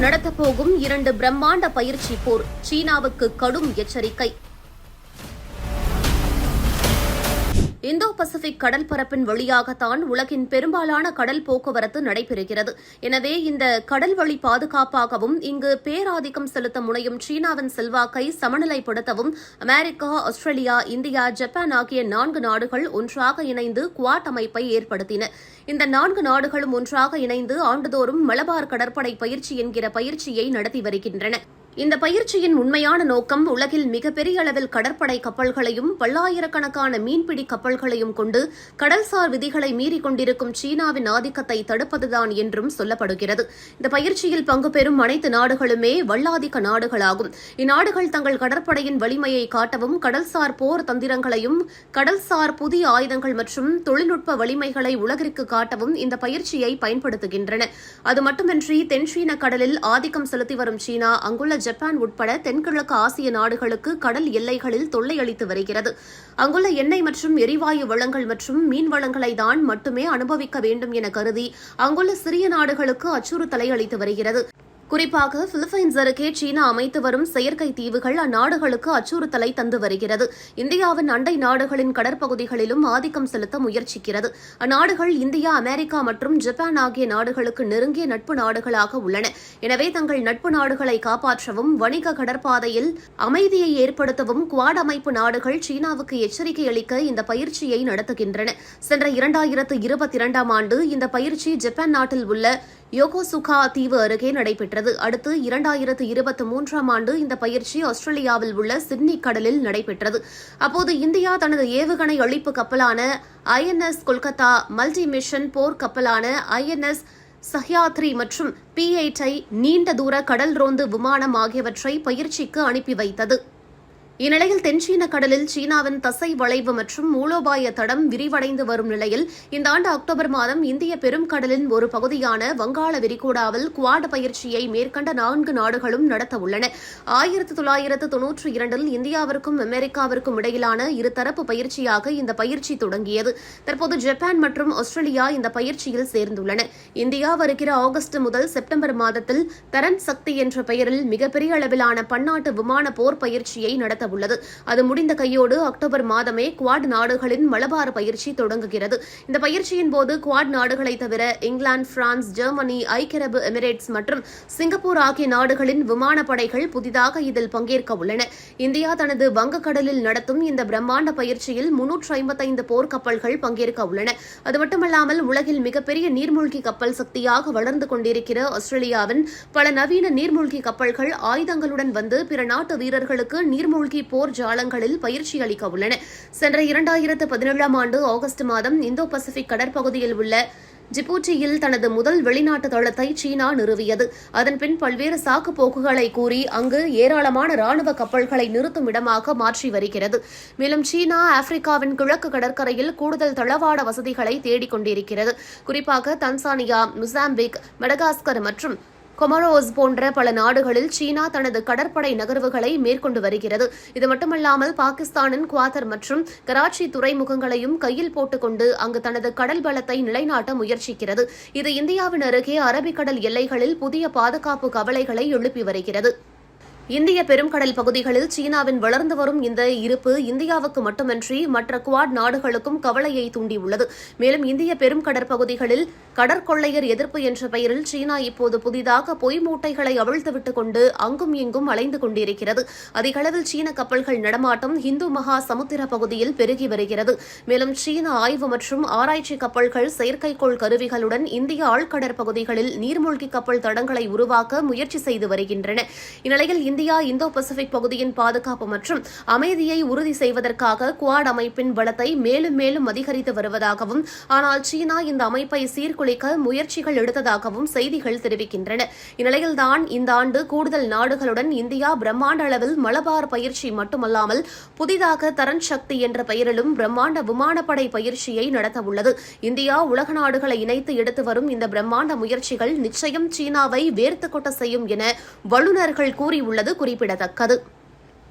நடத்தப் போகும் இரண்டு பிரம்மாண்ட பயிற்சி போர். சீனாவுக்கு கடும் எச்சரிக்கை. இந்தோ பசிபிக் கடல் பரப்பின் வழியாகத்தான் உலகின் பெரும்பாலான கடல் போக்குவரத்து நடைபெறுகிறது. எனவே இந்த கடல் வழி பாதுகாப்பாகவும் இங்கு பேராதிக்கம் செலுத்த முனையும் சீனாவின் செல்வாக்கை சமநிலைப்படுத்தவும் அமெரிக்கா ஆஸ்திரேலியா இந்தியா ஜப்பான் ஆகிய நான்கு நாடுகள் ஒன்றாக இணைந்து குவாட் அமைப்பை ஏற்படுத்தின. இந்த நான்கு நாடுகளும் ஒன்றாக இணைந்து ஆண்டுதோறும் மலபார் கடற்படை பயிற்சி என்கிற பயிற்சியை நடத்தி வருகின்றன. இந்த பயிற்சியின் உண்மையான நோக்கம் உலகில் மிகப்பெரிய அளவில் கடற்படை கப்பல்களையும் பல்லாயிரக்கணக்கான மீன்பிடி கப்பல்களையும் கொண்டு கடல்சார் விதிகளை மீறிக் கொண்டிருக்கும் சீனாவின் ஆதிக்கத்தை தடுப்பதுதான் என்றும் சொல்லப்படுகிறது. இந்த பயிற்சியில் பங்கு பெறும் அனைத்து நாடுகளுமே வல்லாதிக்க நாடுகளாகும். இந்நாடுகள் தங்கள் கடற்படையின் வலிமையை காட்டவும் கடல்சார் போர் தந்திரங்களையும் கடல்சார் புதிய ஆயுதங்கள் மற்றும் தொழில்நுட்ப வலிமைகளை உலகிற்கு காட்டவும் இந்த பயிற்சியை பயன்படுத்துகின்றன. அது மட்டுமின்றி தென்சீன கடலில் ஆதிக்கம் செலுத்தி வரும் சீனா அங்குள்ள ஜப்பான் உட்பட தென்கிழக்கு ஆசிய நாடுகளுக்கு கடல் எல்லைகளில் தொல்லை அளித்து வருகிறது. அங்குள்ள எண்ணெய் மற்றும் எரிவாயு வளங்கள் மற்றும் மீன் வளங்களை தான் மட்டுமே அனுபவிக்க வேண்டும் என கருதி அங்குள்ள சிறிய நாடுகளுக்கு அச்சுறுத்தலை அளித்து வருகிறது. குறிப்பாக பிலிப்பைன்ஸ் அருகே சீனா அமைத்து வரும் செயற்கை தீவுகள் அந்நாடுகளுக்கு அச்சுறுத்தலை தந்து வருகிறது. இந்தியாவின் அண்டை நாடுகளின் கடற்பகுதிகளிலும் ஆதிக்கம் செலுத்த முயற்சிக்கிறது. அந்நாடுகள் இந்தியா அமெரிக்கா மற்றும் ஜப்பான் ஆகிய நாடுகளுக்கு நெருங்கிய நட்பு நாடுகளாக உள்ளன. எனவே தங்கள் நட்பு நாடுகளை காப்பாற்றவும் வணிக கடற்பாதையில் அமைதியை ஏற்படுத்தவும் குவாட் அமைப்பு நாடுகள் சீனாவுக்கு எச்சரிக்கை அளிக்க இந்த பயிற்சியை நடத்துகின்றன. சென்ற இரண்டாயிரத்து இருபத்தி இரண்டாம் ஆண்டு இந்த பயிற்சி ஜப்பான் நாட்டில் உள்ள யோகோசுகா தீவு அருகே நடைபெற்றது. அடுத்து இரண்டாயிரத்து இருபத்தி மூன்றாம் ஆண்டு இந்த பயிற்சி ஆஸ்திரேலியாவில் உள்ள சிட்னி கடலில் நடைபெற்றது. அப்போது இந்தியா தனது ஏவுகணை அழிப்பு கப்பலான ஐஎன்எஸ் கொல்கத்தா மல்டி மிஷன் போர் கப்பலான ஐஎன்எஸ் சஹ்யாத்ரி மற்றும் பி எயிட்டை நீண்ட தூர கடல் ரோந்து விமானம் ஆகியவற்றை பயிற்சிக்கு அனுப்பி வைத்தது. இந்நிலையில் தென்சீன கடலில் சீனாவின் தசை வளைவு மற்றும் மூலோபாய தடம் விரிவடைந்து வரும் நிலையில் இந்த ஆண்டு அக்டோபர் மாதம் இந்திய பெருங்கடலின் ஒரு பகுதியான வங்காள விரிகுடாவில் குவாட் பயிற்சியை மேற்கண்ட நான்கு நாடுகளும் நடத்த உள்ளன. ஆயிரத்து தொள்ளாயிரத்து தொன்னூற்றி இரண்டில் இந்தியாவிற்கும் அமெரிக்காவிற்கும் இடையிலான இருதரப்பு பயிற்சியாக இந்த பயிற்சி தொடங்கியது. தற்போது ஜப்பான் மற்றும் ஆஸ்திரேலியா இந்த பயிற்சியில் சேர்ந்துள்ளன. இந்தியா வருகிற ஆகஸ்ட் முதல் செப்டம்பர் மாதத்தில் தரன் சக்தி என்ற பெயரில் மிகப்பெரிய அளவிலான பன்னாட்டு விமான போர் பயிற்சியை நடத்த உள்ளது. அது முடிந்த கையோடு அக்டோபர் மாதமே குவாட் நாடுகளின் மலபார பயிற்சி தொடங்குகிறது. இந்த பயிற்சியின் போது குவாட் நாடுகளை தவிர இங்கிலாந்து பிரான்ஸ் ஜெர்மனி ஐக்கிய அரபு எமிரேட்ஸ் மற்றும் சிங்கப்பூர் ஆகிய நாடுகளின் விமானப்படைகள் புதிதாக இதில் பங்கேற்க உள்ளன. இந்தியா தனது வங்கக்கடலில் நடத்தும் இந்த பிரம்மாண்ட பயிற்சியில் முன்னூற்று ஐம்பத்தைந்து போர்க்கப்பல்கள் பங்கேற்க உள்ளன. அது மட்டுமல்லாமல் உலகில் மிகப்பெரிய நீர்மூழ்கி கப்பல் சக்தியாக வளர்ந்து கொண்டிருக்கிற ஆஸ்திரேலியாவின் பல நவீன நீர்மூழ்கி கப்பல்கள் ஆயுதங்களுடன் வந்து பிற நாட்டு வீரர்களுக்கு நீர்மூழ்கி போர் ஜாலங்களில் பயிற்சி அளிக்க உள்ளன. சென்ற இரண்டாயிரத்து பதினேழாம் ஆண்டு ஆகஸ்ட் மாதம் இந்தோ பசிபிக் கடற்பகுதியில் உள்ள ஜிபூட்டியில் தனது முதல் வெளிநாட்டு தளத்தை சீனா நிறுவியது. அதன்பின் பல்வேறு சாக்கு போக்குகளை கூறி அங்கு ஏராளமான ராணுவ கப்பல்களை நிறுத்தும் இடமாக மாற்றி வருகிறது. மேலும் சீனா ஆப்பிரிக்காவின் கிழக்கு கடற்கரையில் கூடுதல் தளவாட வசதிகளை தேடிக் கொண்டிருக்கிறது குறிப்பாக தன்சானியா முசாம்பிக் மடகாஸ்கர் மற்றும் கொமரோஸ் போன்ற பல நாடுகளில் சீனா தனது கடற்படை நகர்வுகளை மேற்கொண்டு வருகிறது. இது மட்டுமல்லாமல் பாகிஸ்தானின் குவாத்தர் மற்றும் கராச்சி துறைமுகங்களையும் கையில் போட்டுக்கொண்டு அங்கு தனது கடல் பலத்தை நிலைநாட்ட முயற்சிக்கிறது. இது இந்தியாவின் அருகே அரபிக்கடல் எல்லைகளில் புதிய பாதுகாப்பு கவலைகளை எழுப்பி வருகிறது. இந்திய பெருங்கடல் பகுதிகளில் சீனாவின் வளர்ந்து வரும் இந்த இருப்பு இந்தியாவுக்கு மட்டுமன்றி மற்ற குவாட் நாடுகளுக்கும் கவலையை தூண்டியுள்ளது. மேலும் இந்திய பெரும் கடற்பகுதிகளில் கடற்கொள்ளையர் எதிர்ப்பு என்ற பெயரில் சீனா இப்போது புதிதாக பொய் மூட்டைகளை அவிழ்த்துவிட்டுக் கொண்டு அங்கும் இங்கும் அலைந்து கொண்டிருக்கிறது. அதிகளவில் சீன கப்பல்கள் நடமாட்டம் இந்து மகா சமுத்திர பகுதியில் பெருகி வருகிறது. மேலும் சீன ஆய்வு மற்றும் ஆராய்ச்சி கப்பல்கள் செயற்கைக்கோள் கருவிகளுடன் இந்திய ஆழ்கடற் பகுதிகளில் நீர்மூழ்கி கப்பல் தடங்களை உருவாக்க முயற்சி செய்து வருகின்றன. இந்நிலையில் இந்தியா இந்தோ பசிபிக் பகுதியின் பாதுகாப்பு மற்றும் அமைதியை உறுதி செய்வதற்காக குவாட் அமைப்பின் பலத்தை மேலும் மேலும் அதிகரித்து வருவதாகவும் ஆனால் சீனா இந்த அமைப்பை சீர்குலைக்க முயற்சிகள் எடுத்ததாகவும் செய்திகள் தெரிவிக்கின்றன. இந்நிலையில்தான் இந்த ஆண்டு கூடுதல் நாடுகளுடன் இந்தியா பிரம்மாண்ட அளவில் மலபார் பயிற்சி மட்டுமல்லாமல் புதிதாக தரன் சக்தி என்ற பெயரிலும் பிரம்மாண்ட விமானப்படை பயிற்சியை நடத்தவுள்ளது. இந்தியா உலக நாடுகளை இணைத்து எடுத்து வரும் இந்த பிரம்மாண்ட முயற்சிகள் நிச்சயம் சீனாவை வேர்த்து கொட்ட செய்யும் என வல்லுநர்கள் கூறியுள்ளது குறிப்பிடத்தக்கது.